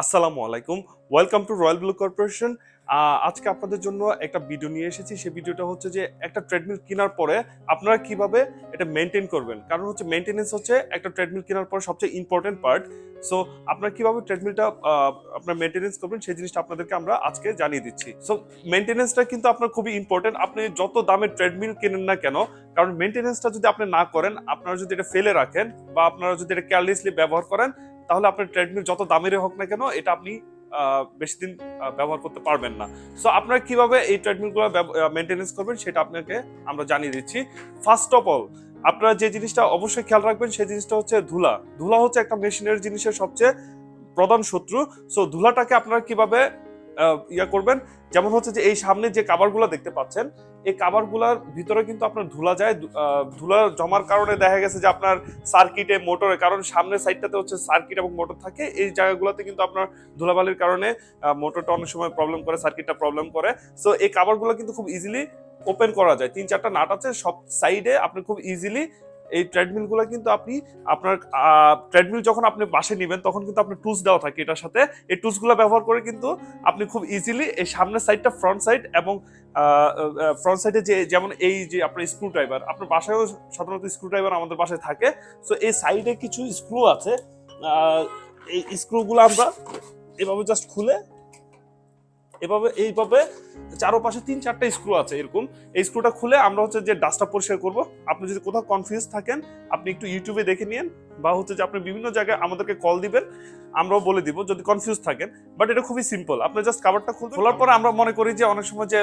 আসসালামু আলাইকুম। Welcome to royal blue corporation আজকে আপনাদের জন্য একটা ভিডিও নিয়ে এসেছি। সেই ভিডিওটা হচ্ছে যে একটা ট্রেডমিল কেনার পরে আপনারা কীভাবে এটা মেনটেন করবেন। কারণ হচ্ছে মেনটেনেন্স হচ্ছে একটা ট্রেডমিল কেনার পরে সবচেয়ে ইম্পর্টেন্ট পার্ট সো আপনারা কীভাবে ট্রেডমিলটা আপনার মেনটেনেন্স করবেন সেই জিনিসটা আপনাদেরকে আমরা আজকে জানিয়ে দিচ্ছি। সো মেনটেনেন্সটা কিন্তু আপনার খুবই ইম্পর্টেন্ট আপনি যত দামের ট্রেডমিল কেনেন না কেন, কারণ মেনটেনেন্সটা যদি আপনি না করেন, আপনারা যদি এটা ফেলে রাখেন বা আপনারা যদি এটা কেয়ারলেসলি ব্যবহার করেন তাহলে আপনার ট্রেডমিল যত দামেরই হোক না কেন, এটা আপনি বেশি দিন ব্যবহার করতে পারবেন না। সো আপনারা কীভাবে এই ট্রেডমিলগুলো মেনটেনেন্স করবেন সেটা আপনাকে আমরা জানিয়ে দিচ্ছি। ফার্স্ট অফ অল আপনারা যে জিনিসটা অবশ্যই খেয়াল রাখবেন সেই জিনিসটা হচ্ছে ধুলা। ধুলা হচ্ছে একটা মেশিনের জিনিসের সবচেয়ে প্রধান শত্রু। সো ধুলাটাকে আপনারা কীভাবে ইয়া করবেন? যেমন হচ্ছে যে এই সামনে যে কাবারগুলো দেখতে পাচ্ছেন এই কাভারগুলার ভিতরে কিন্তু আপনার ধুলা যায় ধুলা জমার কারণে দেখা গেছে যে আপনার সার্কিটে মোটরে কারণ সামনের সাইডটাতে হচ্ছে সার্কিট এবং মোটর থাকে, এই জায়গাগুলোতে কিন্তু আপনার ধুলাবালির কারণে মোটরটা অনেক সময় প্রবলেম করে সার্কিটটা প্রবলেম করে। সো এই কাভারগুলো কিন্তু খুব ইজিলি ওপেন করা যায়। তিন চারটা নাট আছে, সব সাইডে আপনি খুব ইজিলি এই ট্রেডমিলগুলো কিন্তু আপনি আপনার ট্রেডমিল যখন আপনি বাসে নেবেন, তখন কিন্তু আপনার টুলস দেওয়া থাকে এটার সাথে। এই টুলসগুলো ব্যবহার করে কিন্তু আপনি খুব ইজিলি এই সামনের সাইডটা ফ্রন্ট সাইড এবং ফ্রন্ট সাইডে যে, যেমন এই যে আপনার স্ক্রু ড্রাইভার আপনার বাসায়ও সাধারণত স্ক্রু ড্রাইভার আমাদের বাসায় থাকে। সো এই সাইডে কিছু স্ক্রু আছে। এই স্ক্রুগুলো আমরা এভাবে জাস্ট খুলে এভাবে, এইভাবে চারোপাশে তিন চারটা স্ক্রু আছে এরকম। এই স্ক্রুটা খুলে আমরা হচ্ছে যে ডাস্টটা পরিষ্কার করব। আপনি যদি কোথাও কনফিউজ থাকেন, আপনি একটু ইউটিউবে দেখে নিন বা হচ্ছে যে আপনি বিভিন্ন জায়গায় আমাদেরকে কল দিবেন, আমরাও বলে দিব যদি কনফিউজ থাকেন। বাট এটা খুবই সিম্পল আপনি জাস্ট কাভারটা খুলবেন। খোলার পরে আমরা মনে করি যে অনেক সময় যে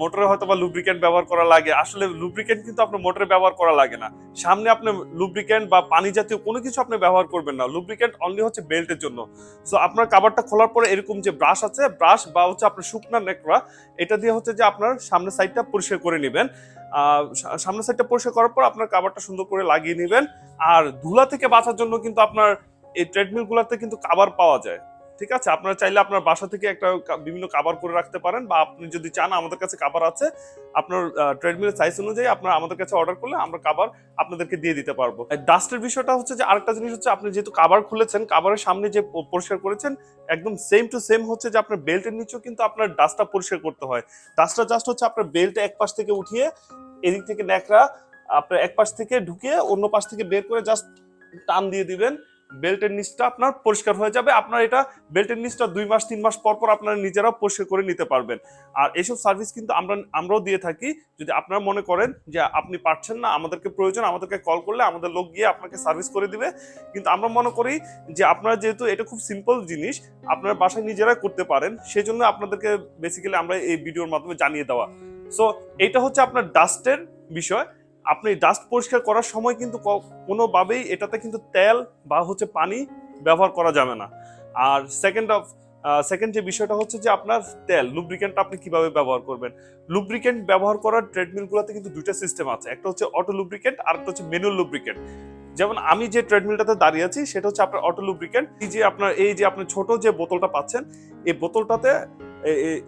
মোটরে হয়তো বা লুব্রিকেন্ট ব্যবহার করা লাগে। আসলে লুব্রিকেন্ট কিন্তু আপনার মোটরে ব্যবহার করা লাগে না। সামনে আপনি লুব্রিকেন্ট বা পানি জাতীয় কোনো কিছু আপনি ব্যবহার করবেন না। লুব্রিকেন্ট অনলি হচ্ছে বেল্টের জন্য। সো আপনার কাভারটা খোলার পরে এরকম যে ব্রাশ আছে ব্রাশ বা হচ্ছে আপনার শুকনা নেকড়া, এটা দিয়ে হচ্ছে যে আপনার সামনের সাইডটা পরিষ্কার করে নেবেন। সামনের সাইডটা পরিষ্কার করার পর আপনার কাভারটা সুন্দর করে লাগিয়ে নেবেন। আর ধুলা থেকে বাঁচার জন্য কিন্তু আপনার এই ট্রেডমিল গুলাতে কিন্তু কাভার পাওয়া যায়। ঠিক আছে? আপনারা চাইলে আপনার বাসা থেকে একটা বিভিন্ন কাভার করে রাখতে পারেন বা আপনি যদি চান আমাদের কাছে কাবার আছে, আপনার ট্রেডমিলের সাইজ অনুযায়ী আপনার আমাদের কাছে অর্ডার করলে আমরা কাভার আপনাদেরকে দিয়ে দিতে পারব। ডাস্টের বিষয়টা হচ্ছে যে আরেকটা জিনিস হচ্ছে আপনি যেহেতু কাভার খুলেছেন কাবারের সামনে যে পরিষ্কার করেছেন, একদম সেম টু সেম হচ্ছে যে আপনার বেল্টের নিচেও কিন্তু আপনার ডাস্টটা পরিষ্কার করতে হয়। ডাস্টটা জাস্ট হচ্ছে আপনার বেল্টে এক পাশ থেকে উঠিয়ে, এদিক থেকে ন্যাকড়া, আপনার এক পাশ থেকে ঢুকিয়ে অন্য পাশ থেকে বের করে জাস্ট টান দিয়ে দিবেন বেল্টের নিচটা আপনার পরিষ্কার হয়ে যাবে। আপনার এটা বেল্টের নিচটা দুই মাস, তিন মাস পর পর আপনারা নিজেরাও পরিষ্কার করে নিতে পারবেন। আর এইসব সার্ভিস কিন্তু আমরা, আমরাও দিয়ে থাকি। যদি আপনারা মনে করেন যে আপনি পারছেন না, আমাদেরকে প্রয়োজন, আমাদেরকে কল করলে আমাদের লোক গিয়ে আপনাকে সার্ভিস করে দিবে। কিন্তু আমরা মনে করি যে আপনারা যেহেতু এটা খুব সিম্পল জিনিস, আপনারা বাসায় নিজেরাই করতে পারেন সেই জন্য আপনাদেরকে বেসিক্যালি আমরা এই ভিডিওর মাধ্যমে জানিয়ে দেওয়া। সো এটা হচ্ছে আপনার ডাস্টের বিষয়। আপনি ডাস্ট পরিষ্কার করার সময় কিন্তু কোনোভাবেই এটাতে কিন্তু তেল বা হচ্ছে পানি ব্যবহার করা যাবে না। আর সেকেন্ড অফ সেকেন্ড যে বিষয়টা হচ্ছে যে আপনার তেল লুব্রিকেন্টটা আপনি কীভাবে ব্যবহার করবেন? লুব্রিকেন্ট ব্যবহার করার ট্রেডমিলগুলোতে কিন্তু দুইটা সিস্টেম আছে। একটা হচ্ছে অটো লুব্রিকেন্ট আর একটা হচ্ছে ম্যানুয়াল লুব্রিকেন্ট যেমন আমি যে ট্রেডমিলটাতে দাঁড়িয়ে আছি, সেটা হচ্ছে আপনার অটো লুব্রিকেন্ট এই যে আপনার, এই যে আপনি ছোট যে বোতলটা পাচ্ছেন, এই বোতলটাতে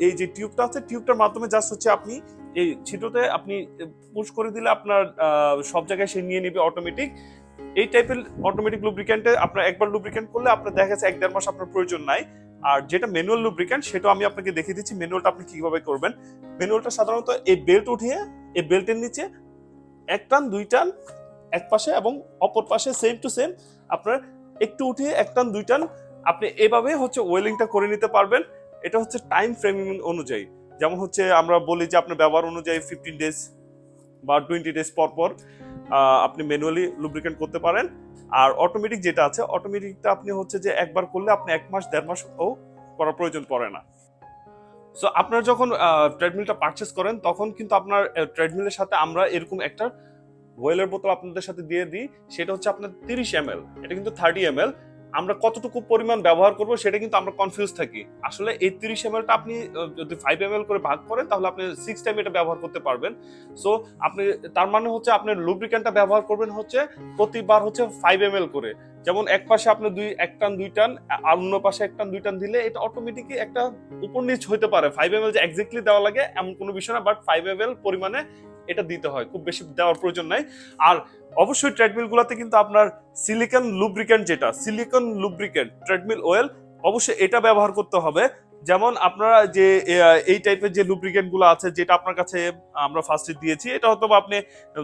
এই যে টিউবটা আছে টিউবটার মাধ্যমে জাস্ট হচ্ছে আপনি এই ছিটোতে আপনি পুশ করে দিলে আপনার সব জায়গায় সে নিয়ে নেবে অটোমেটিক এই টাইপের অটোমেটিক লুব্রিকেন্টে আপনার একবার লুব্রিকেন্ট করলে আপনার দেখা যাচ্ছে এক দেড় মাস আপনার প্রয়োজন নাই। আর যেটা ম্যানুয়াল লুব্রিকেন্ট সেটা আমি আপনাকে দেখিয়ে দিচ্ছি ম্যানুয়ালটা আপনি কীভাবে করবেন। ম্যানুয়ালটা সাধারণত এই বেল্ট উঠিয়ে, এই বেল্টের নিচে এক টান, দুই টান, এক পাশে এবং অপর পাশে সেম টু সেম আপনার একটু উঠিয়ে, এক টান, দুই টান, আপনি এভাবে হচ্ছে ওয়েলিংটা করে নিতে পারবেন। এটা হচ্ছে টাইম ফ্রেমিং অনুযায়ী। যেমন হচ্ছে আমরা বলি যে আপনার ব্যবহার অনুযায়ী ফিফটিন ডেজ বা টোয়েন্টি ডেজ পর পর আপনি ম্যানুয়ালি লুব্রিকেন্ট করতে পারেন। আর অটোমেটিক যেটা আছে অটোমেটিকটা আপনি হচ্ছে যে একবার করলে আপনি এক মাস, দেড় মাস ও করার প্রয়োজন পড়ে না। সো আপনারা যখন ট্রেডমিলটা পারচেস করেন, তখন কিন্তু আপনার ট্রেডমিলের সাথে আমরা এরকম একটা ওয়েলের বোতল আপনাদের সাথে দিয়ে দিই। সেটা হচ্ছে আপনার তিরিশ এম এটা কিন্তু থার্টি এম আমরা কতটুকু পরিমাণ ব্যবহার করব সেটা কিন্তু আমরা কনফিউজ থাকি। আসলে এই তিরিশ এম এলটা আপনি যদি ফাইভ এম করে ভাগ করেন, তাহলে আপনি সিক্স টাইম এটা ব্যবহার করতে পারবেন। সো আপনি, তার মানে হচ্ছে আপনি লুব্রিকেন্টটা ব্যবহার করবেন হচ্ছে প্রতিবার হচ্ছে ফাইভ এম করে। যেমন এক পাশে আপনি দুই, এক টান, দুই টান, আর অন্য পাশে এক টান, দুই টান দিলে এটা অটোমেটিকই একটা উপর নিচ হইতে পারে। ফাইভ এম এল যে এক্স্যাক্টলি দেওয়া লাগে এমন কোনো বিষয় না বাট ফাইভ এম এল পরিমাণে এটা দিতে হয়, খুব বেশি দেওয়ার প্রয়োজন নাই। আর অবশ্যই ট্রেডমিল গুলাতে কিন্তু আপনার সিলিকন লুব্রিকেন্ট যেটা সিলিকন লুব্রিকেন্ট ট্রেডমিল অয়েল অবশ্যই এটা ব্যবহার করতে হবে। যেমন আপনারা যে এই টাইপের যে লুব্রিকেন্টগুলো আছে, যেটা আপনার কাছে আমরা ফার্স্টে দিয়েছি, এটা হয়তো আপনি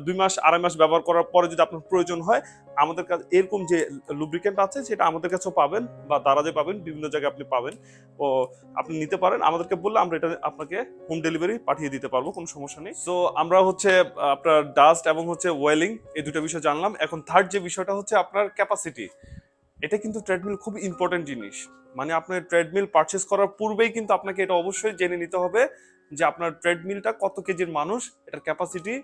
দুই মাস, আড়াই মাস ব্যবহার করার পরে যদি আপনার প্রয়োজন হয়, আমাদের কাছে এরকম যে লুব্রিকেন্ট আছে, সেটা আমাদের কাছেও পাবেন বা দারাজে পাবেন, বিভিন্ন জায়গায় আপনি পাবেন। ও, আপনি নিতে পারেন। আমাদেরকে বললে আমরা এটা আপনাকে হোম ডেলিভারি পাঠিয়ে দিতে পারব, কোনো সমস্যা নেই। সো আমরা হচ্ছে আপনার ডাস্ট এবং হচ্ছে ওয়েলিং এই দুটো বিষয় জানলাম। এখন থার্ড যে বিষয়টা হচ্ছে আপনার ক্যাপাসিটি এটা কিন্তু ট্রেডমিল খুব ইম্পর্টেন্ট জিনিস। মানে আপনার ট্রেডমিল পারচেস করার পূর্বেই কিন্তু আপনাকে এটা অবশ্যই জেনে নিতে হবে যে আপনার ট্রেডমিলটা কত কেজির মানুষ, এটার ক্যাপাসিটি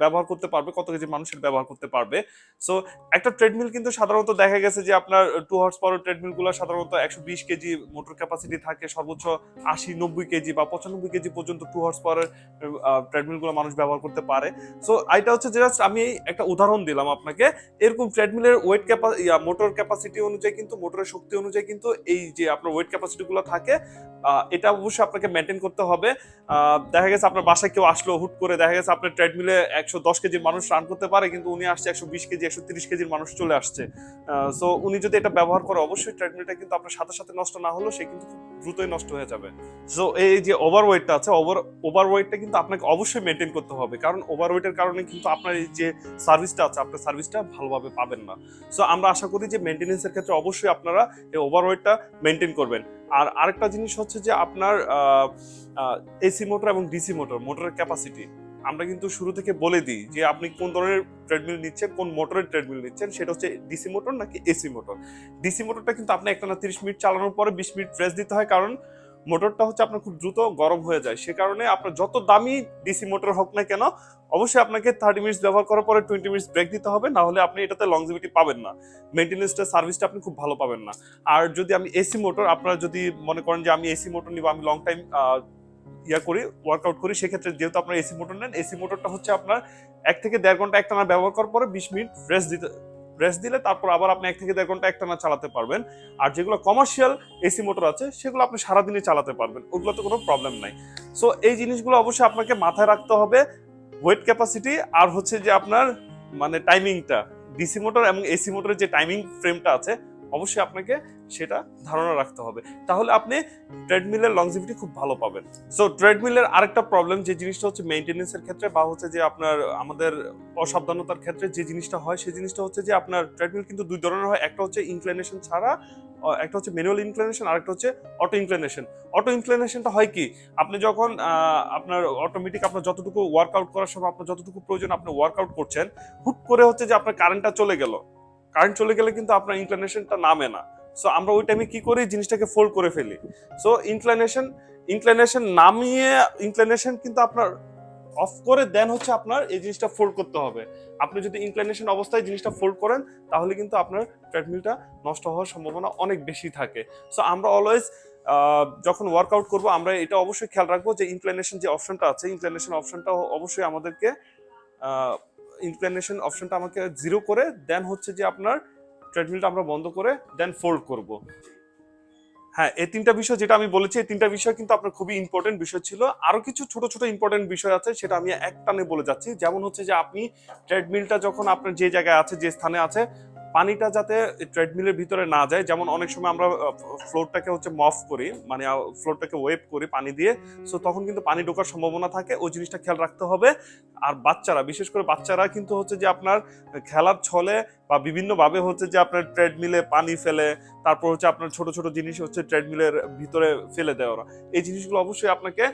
ব্যবহার করতে পারবে, কত কেজি মানুষের ব্যবহার করতে পারবে। সো একটা ট্রেডমিল কিন্তু সাধারণত দেখা গেছে যে আপনার টু হর্স পাওয়ার ট্রেডমিলগুলো সাধারণত একশো বিশ কেজি মোটর ক্যাপাসিটি থাকে, সর্বোচ্চ আশি নব্বই কেজি বা পঁচানব্বই কেজি পর্যন্ত টু হর্স পাওয়ারের ট্রেডমিলগুলো মানুষ ব্যবহার করতে পারে। সো এটা হচ্ছে জাস্ট আমি একটা উদাহরণ দিলাম আপনাকে। এরকম ট্রেডমিলের ওয়েট ক্যাপা মোটর ক্যাপাসিটি অনুযায়ী কিন্তু মোটরের শক্তি অনুযায়ী কিন্তু এই যে আপনার ওয়েট ক্যাপাসিটি গুলো থাকে এটা অবশ্যই আপনাকে মেনটেন করতে হবে। দেখা গেছে আপনার বাসায় কেউ আসলো, হুট করে দেখা গেছে আপনার ট্রেডমিলে একশো দশ কেজির মানুষ রান করতে পারে, কিন্তু উনি আসছে একশো বিশ কেজি, একশো তিরিশ কেজির মানুষ চলে আসছে। সো উনি যদি এটা ব্যবহার করে, অবশ্যই ট্রেডমিলটা কিন্তু আপনার সাথে সাথে নষ্ট না হলেও সে কিন্তু দ্রুতই নষ্ট হয়ে যাবে। সো এই যে ওভার ওয়েটটা আছে ওভার ওভার ওয়েটটা কিন্তু আপনাকে অবশ্যই মেনটেন করতে হবে। কারণ ওভার ওয়েটের কারণে কিন্তু আপনার এই যে সার্ভিসটা আছে, আপনার সার্ভিসটা ভালোভাবে পাবেন না। সো আমরা আশা করি যে মেনটেনেন্সের ক্ষেত্রে অবশ্যই আপনারা এই ওভার ওয়েটটা মেনটেন করবেন। আর আরেকটা জিনিস হচ্ছে যে আপনার এসি মোটর এবং ডিসি মোটর মোটরের ক্যাপাসিটি আমরা কিন্তু শুরু থেকে বলে দিই যে আপনি কোন ধরনের ট্রেডমিল নিচ্ছেন, কোন মোটরের ট্রেডমিল নিচ্ছেন, সেটা হচ্ছে ডিসি মোটর নাকি এসি মোটর ডিসি মোটরটা কিন্তু আপনি একটা না তিরিশ মিনিট চালানোর পরে বিশ মিনিট রেস্ট দিতে হয় কারণ মোটরটা হচ্ছে আপনার খুব দ্রুত গরম হয়ে যায়। সে কারণে আপনার যত দামি ডিসি মোটর হোক না কেন, অবশ্যই আপনাকে থার্টি মিনিটস ব্যবহার করার পরে টোয়েন্টি মিনিটস ব্রেক দিতে হবে, না হলে আপনি এটাতে লংজিভিটি পাবেন না। মেনটেন্যান্সটা সার্ভিসটা আপনি খুব ভালো পাবেন না। আর যদি আমি এসি মোটর আপনারা যদি মনে করেন যে আমি এসি মোটর নিব, আমি লং টাইম ইয়া করি ওয়ার্কআউট করি, সেক্ষেত্রে যেহেতু আপনার এসি মোটর নেন এসি মোটরটা হচ্ছে আপনার এক থেকে দেড় ঘণ্টা একটানা ব্যবহার করার পরে বিশ মিনিট রেস্ট দিতে রেস্ট দিলে তারপর আবার আপনি এক থেকে দেড় ঘণ্টা একটানা চালাতে পারবেন। আর যেগুলো কমার্শিয়াল এসি মোটর আছে, সেগুলো আপনি সারাদিনই চালাতে পারবেন, ওগুলোতে কোনো প্রবলেম নাই। সো এই জিনিসগুলো অবশ্যই আপনাকে মাথায় রাখতে হবে ওয়েট ক্যাপাসিটি আর হচ্ছে যে আপনার মানে টাইমিংটা ডিসি মোটর এবং এসি মোটরের যে টাইমিং ফ্রেমটা আছে, অবশ্যই আপনাকে সেটা ধারণা রাখতে হবে। তাহলে আপনি ট্রেডমিলের লংজিভিটি খুব ভালো পাবেন। সো ট্রেডমিলের আরেকটা প্রবলেম যে জিনিসটা হচ্ছে মেইনটেনেন্সের ক্ষেত্রে বা হচ্ছে যে আপনার আমাদের অসাবধানতার ক্ষেত্রে যে জিনিসটা হয় সেই জিনিসটা হচ্ছে যে আপনার ট্রেডমিল কিন্তু দুই ধরনের হয়। একটা হচ্ছে ইনক্লিনেশন ছাড়া একটা হচ্ছে ম্যানুয়াল ইনক্লিনেশন আর একটা হচ্ছে অটো ইনক্লিনেশন অটো ইনক্লিনেশনটা হয় কি? আপনি যখন আপনার অটোমেটিক আপনার যতটুকু ওয়ার্কআউট করার সময় আপনার যতটুকু প্রয়োজন আপনি ওয়ার্কআউট করছেন, হুট করে হচ্ছে যে আপনার কারেন্টটা চলে গেল। কারেন্ট চলে গেলে কিন্তু আপনার ইনক্লিনেশনটা নামে না। সো আমরা ওই টাইমে কি করি? জিনিসটাকে ফোল্ড করে ফেলি। সো ইনক্লিনেশন ইনক্লিনেশন নামিয়ে ইনক্লিনেশন কিন্তু আপনার অফ করে দেন হচ্ছে আপনার এই জিনিসটা ফোল্ড করতে হবে। আপনি যদি ইনক্লিনেশন অবস্থায় জিনিসটা ফোল্ড করেন, তাহলে কিন্তু আপনার ট্রেডমিলটা নষ্ট হওয়ার সম্ভাবনা অনেক বেশি থাকে। সো আমরা অলওয়েজ যখন ওয়ার্কআউট করব, আমরা এটা অবশ্যই খেয়াল রাখব যে ইনক্লিনেশন যে অপশনটা আছে ইনক্লিনেশন অপশনটা অবশ্যই আমাদেরকে ইনক্লিনেশন অপশনটা আমাকে জিরো করে দেন হচ্ছে যে আপনার ট্রেডমিলটা আমরা বন্ধ করে দেন ফোল্ড করব। হ্যাঁ এই তিনটা বিষয় যেটা আমি বলেছি, এই তিনটা বিষয় কিন্তু আপনার খুবই ইম্পর্টেন্ট বিষয় ছিল। আরও কিছু ছোট ছোট ইম্পর্টেন্ট বিষয় আছে সেটা আমি এক টানে বলে যাচ্ছি। যেমন হচ্ছে যে আপনি ট্রেডমিলটা যখন আপনার যে জায়গায় আছে, যে স্থানে আছে, পানিটা যাতে ট্রেডমিলের ভিতরে না যায়, যেমন অনেক সময় আমরা ফ্লোরটাকে হচ্ছে মফ করি মানে ফ্লোরটাকে ওয়েব করি পানি দিয়ে সো তখন কিন্তু পানি ঢোকার সম্ভাবনা থাকে, ওই জিনিসটা খেয়াল রাখতে হবে। আর বাচ্চারা, বিশেষ করে বাচ্চারা কিন্তু হচ্ছে যে আপনার খেলার ছলে বা বিভিন্নভাবে হচ্ছে যে আপনার ট্রেডমিলে পানি ফেলে, তারপর হচ্ছে আপনার ছোট ছোট জিনিস হচ্ছে ট্রেডমিলের ভিতরে ফেলে দেয় ওরা এই জিনিসগুলো অবশ্যই আপনাকে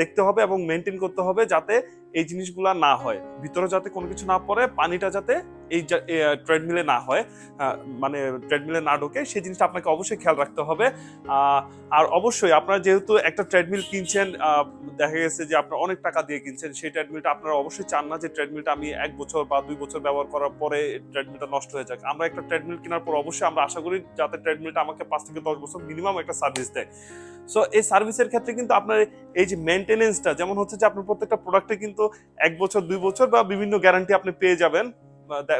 দেখতে হবে এবং মেনটেন করতে হবে যাতে এই জিনিসগুলা না হয়। ভিতরে যাতে কোনো কিছু না পড়ে, পানিটা যাতে এই ট্রেডমিলে না হয় মানে ট্রেডমিলে না ঢোকে, সেই জিনিসটা আপনাকে অবশ্যই খেয়াল রাখতে হবে। আর অবশ্যই আপনারা যেহেতু একটা ট্রেডমিল কিনছেন দেখা গেছে যে আপনারা অনেক টাকা দিয়ে কিনছেন, সেই ট্রেডমিলটা আপনারা অবশ্যই চান না যে ট্রেডমিলটা আমি এক বছর বা দুই বছর ব্যবহার করার পরে ট্রেডমিলটা নষ্ট হয়ে যাক। আমরা একটা ট্রেডমিল কেনার পর অবশ্যই আমরা আশা করি যাতে ট্রেডমিলটা আমাকে পাঁচ থেকে দশ বছর মিনিমাম একটা সার্ভিস দেয়। সো এই সার্ভিসের ক্ষেত্রে কিন্তু আপনার এই যে মেনটেনেন্সটা যেমন হচ্ছে যে আপনার প্রত্যেকটা প্রোডাক্টে কিন্তু এক বছর, দুই বছর বা বিভিন্ন গ্যারান্টি আপনি পেয়ে যাবেন।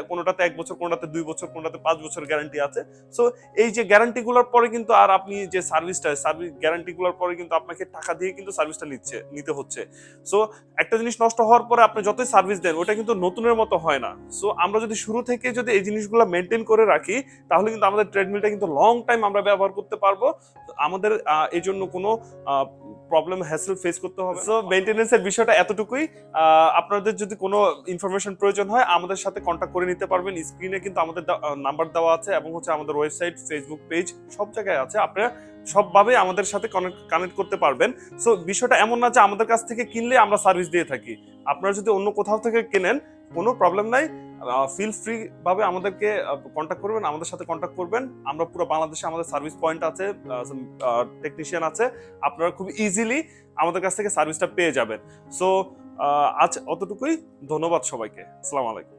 কোনোটাতে এক বছর, কোনোটাতে দুই বছর, কোনোটাতে পাঁচ বছর গ্যারান্টি আছে। সো এই যে গ্যারান্টি গুলোর পরে কিন্তু আর আপনি যে সার্ভিসটা সার্ভিস গ্যারান্টি গুলোর পরে কিন্তু আপনাকে টাকা দিয়ে কিন্তু সার্ভিসটা নিচ্ছে, নিতে হচ্ছে। সো একটা জিনিস নষ্ট হওয়ার পরে আপনি যতই সার্ভিস দেন, ওটা কিন্তু নতুনের মতো হয় না। সো আমরা যদি শুরু থেকে যদি এই জিনিসগুলো মেনটেন করে রাখি, তাহলে কিন্তু আমাদের ট্রেডমিলটা কিন্তু লং টাইম আমরা ব্যবহার করতে পারব। আমাদের এই জন্য কোনো প্রবলেম হ্যাসেল ফেস করতে হবে সো মেনটেনেন্সের বিষয়টা এতটুকুই। আপনাদের যদি কোনো ইনফরমেশন প্রয়োজন হয়, আমাদের সাথে কন্ট্যাক্ট করে নিতে পারবেন। স্ক্রিনে কিন্তু আমাদের নাম্বার দেওয়া আছে এবং হচ্ছে আমাদের ওয়েবসাইট ফেসবুক পেজ সব জায়গায় আছে। আপনারা সবভাবে আমাদের সাথে কানেক্ট করতে পারবেন। সো বিষয়টা এমন না যে আমাদের কাছ থেকে কিনলে আমরা সার্ভিস দিয়ে থাকি। আপনারা যদি অন্য কোথাও থেকে কেনেন, কোনো প্রবলেম নাই। ফিল ফ্রি ভাবে আমাদেরকে কন্ট্যাক্ট করবেন, আমাদের সাথে কন্ট্যাক্ট করবেন। আমরা পুরো বাংলাদেশে আমাদের সার্ভিস পয়েন্ট আছে টেকনিশিয়ান আছে। আপনারা খুব ইজিলি আমাদের কাছ থেকে সার্ভিসটা পেয়ে যাবেন। সো আজ অতটুকুই। ধন্যবাদ সবাইকে। আসসালামু আলাইকুম।